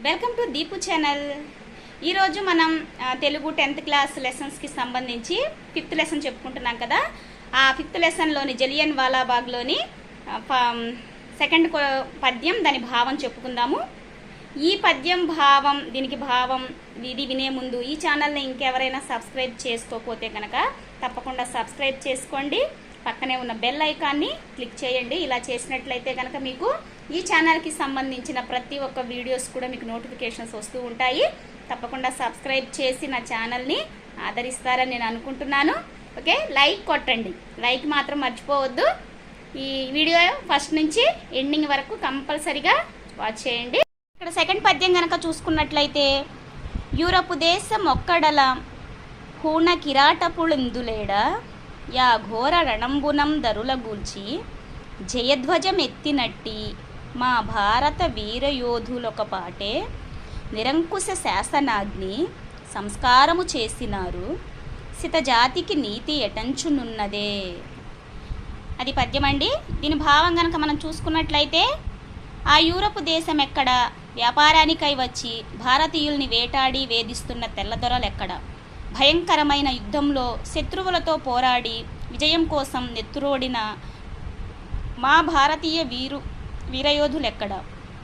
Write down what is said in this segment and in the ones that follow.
Welcome to Deepu channel ఈరోజు మనం Telugu tenth class లెసన్స్కి సంబంధించి ఫిఫ్త్ లెసన్ చెప్పుకుంటున్నాం కదా. ఆ ఫిఫ్త్ లెసన్లోని జలియన్ వాలాబాగ్లోని ప- సెకండ్ పద్యం దాని భావం చెప్పుకుందాము. ఈ పద్యం భావం దీనికి భావం ఇది వినే ముందు ఈ ఛానల్ని ఇంకెవరైనా సబ్స్క్రైబ్ చేసుకోకపోతే కనుక తప్పకుండా సబ్స్క్రైబ్ చేసుకోండి. పక్కనే ఉన్న బెల్ ఐకాన్ని క్లిక్ చేయండి. ఇలా చేసినట్లయితే కనుక మీకు ఈ ఛానల్కి సంబంధించిన ప్రతి ఒక్క వీడియోస్ కూడా మీకు నోటిఫికేషన్స్ వస్తూ ఉంటాయి. తప్పకుండా సబ్స్క్రైబ్ చేసి నా ఛానల్ని ఆదరిస్తారని నేను అనుకుంటున్నాను. ఓకే? లైక్ కొట్టండి. లైక్ మాత్రం మర్చిపోవద్దు. ఈ వీడియో ఫస్ట్ నుంచి ఎండింగ్ వరకు కంపల్సరిగా వాచ్ చేయండి. ఇక్కడ సెకండ్ పద్యం కనుక చూసుకున్నట్లయితే యూరపు దేశం ఒక్కడల హూణ కిరాటపుళిందులేడ యా ఘోర రణంబునం దరుల జయధ్వజమెత్తినట్టి జయధ్వజం ఎత్తినట్టి మా భారత వీరయోధులొక పాటే నిరంకుశ శాసనాగ్ని సంస్కారము చేసినారు సితజాతికి నీతి ఎటంచునున్నదే. అది పద్యం అండి దీని భావం కనుక మనం చూసుకున్నట్లయితే ఆ యూరప్ దేశం ఎక్కడ వ్యాపారానికై వచ్చి భారతీయుల్ని వేటాడి వేధిస్తున్న తెల్లదొరలు ఎక్కడ భయంకరమైన యుద్ధంలో శత్రువులతో పోరాడి విజయం కోసం నెత్తురోడిన మా భారతీయ వీరు వీరయోధులెక్కడ?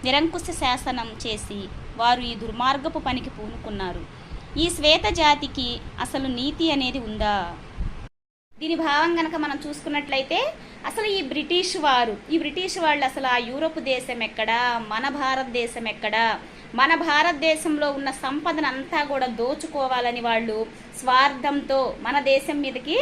నిరంకుశ శాసనం చేసి వారు ఈ దుర్మార్గపు పనికి పూనుకున్నారు. ఈ శ్వేత జాతికి అసలు నీతి అనేది ఉందా? దీని భావం కనుక మనం చూసుకున్నట్లయితే అసలు ఈ బ్రిటిష్ వారు ఈ బ్రిటిష్ వాళ్ళు అసలు ఆ యూరోప్ దేశం ఎక్కడ? మన భారతదేశం ఎక్కడ? మన భారతదేశంలో ఉన్న సంపదను అంతా కూడా దోచుకోవాలని వాళ్ళు స్వార్థంతో మన దేశం మీదకి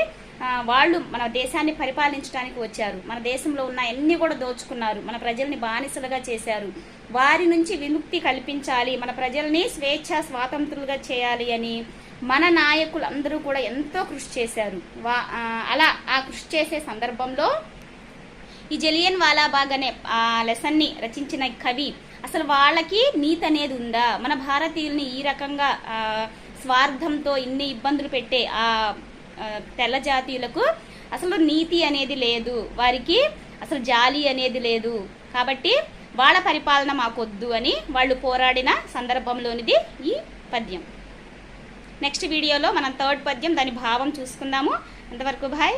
వాళ్ళు మన దేశాన్ని పరిపాలించడానికి వచ్చారు. మన దేశంలో ఉన్న అన్ని కూడా దోచుకున్నారు. మన ప్రజల్ని బానిసలుగా చేశారు. వారి నుంచి విముక్తి కల్పించాలి. మన ప్రజల్ని స్వేచ్ఛ స్వాతంత్రులుగా చేయాలి అని మన నాయకులు అందరూ కూడా ఎంతో కృషి చేశారు. వా అలా ఆ కృషి చేసే సందర్భంలో ఈ జలియన్ వాలాబాగ్ అనే ఆ లెసన్ని రచించిన కవి అసలు వాళ్ళకి నీతి అనేది ఉందా? మన భారతీయుల్ని ఈ రకంగా స్వార్థంతో ఇన్ని ఇబ్బందులు పెట్టే ఆ ఆ, తెల్ల జాతీయులకు అసలు నీతి అనేది లేదు. వారికి అసలు జాలి అనేది లేదు. కాబట్టి వాళ్ళ పరిపాలన మాకొద్దు అని వాళ్ళు పోరాడిన సందర్భంలోనిది ఈ పద్యం. నెక్స్ట్ వీడియోలో మనం థర్డ్ పద్యం దాని భావం చూసుకుందాము. అంతవరకు బాయ్.